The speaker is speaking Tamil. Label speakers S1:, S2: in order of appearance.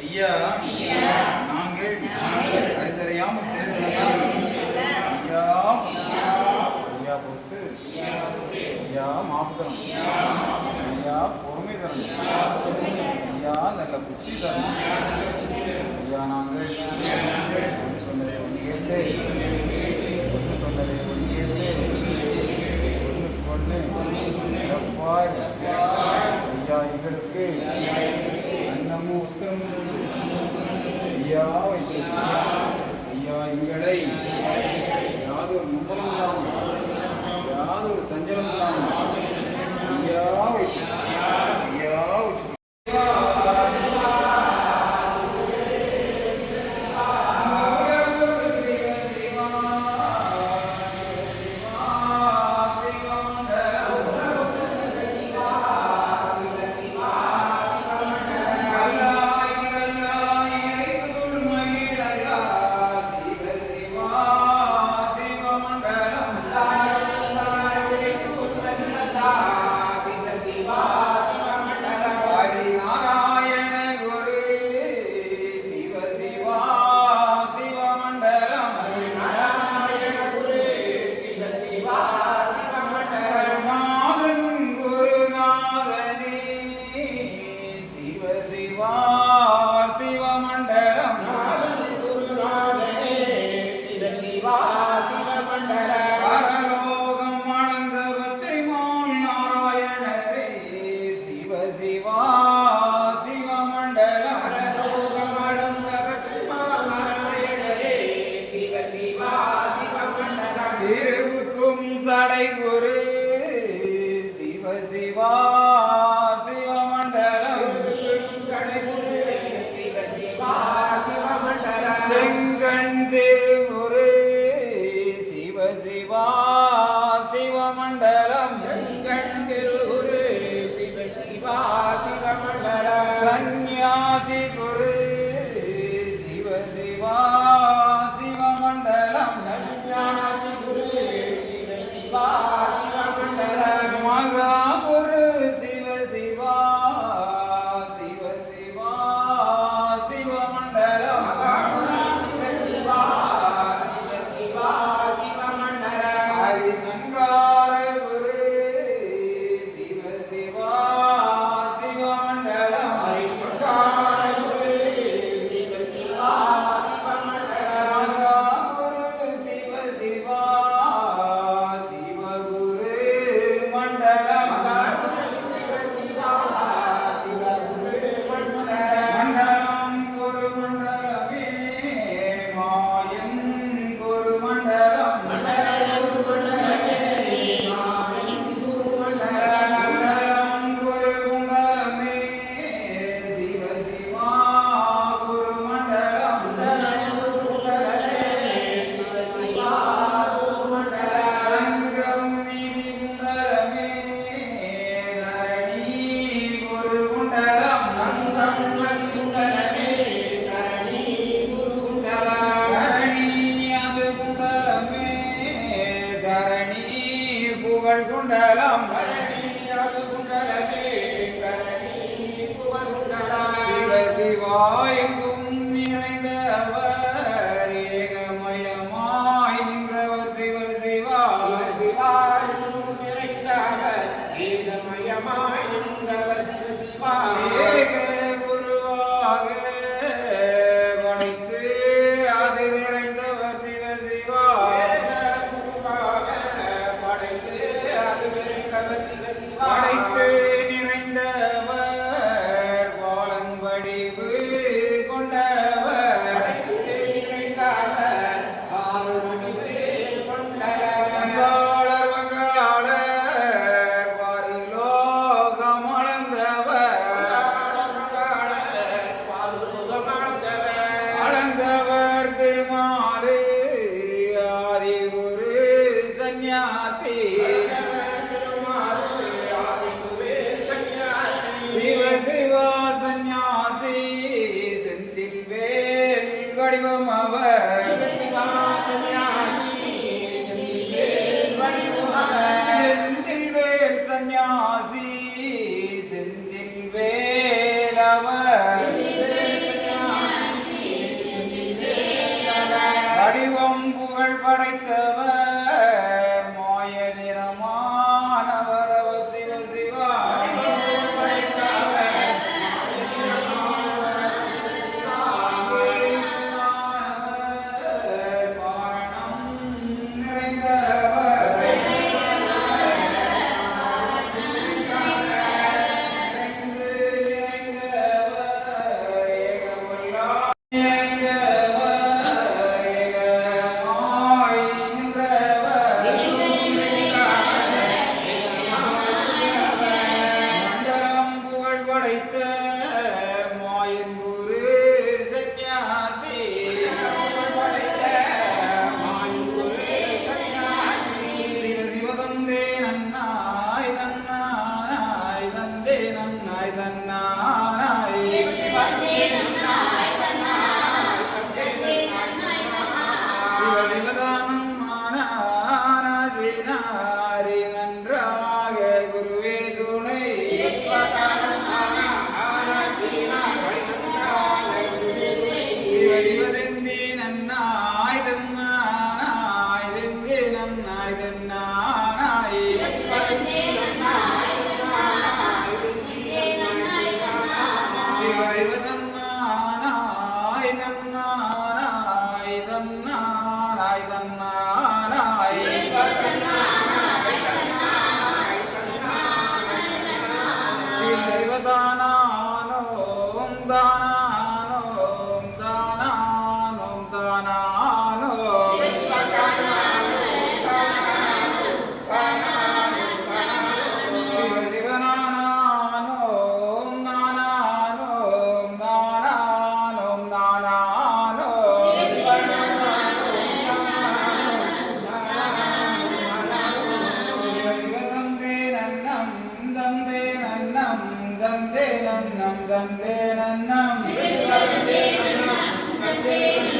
S1: ஐயா நாங்கள் அறிந்தறியாமல் செய்ததெல்லாம் ஐயா ஐயா பொறுத்து. ஐயா மாப்புதனம் ஐயா பொறுமை தரணும் ஐயா நல்ல புத்தி தரணும் ஐயா நாங்கள். சொன்னதை ஒன்று கேட்டு Amen. i Masih புகழ்குண்டலாம் சிவ சிவாயங்கு എന്നായിരുന്നു நந்தந்தே நம்
S2: நந்தந்தே நம் நம் நந்தந்தே நம் நந்தந்தே
S3: நம்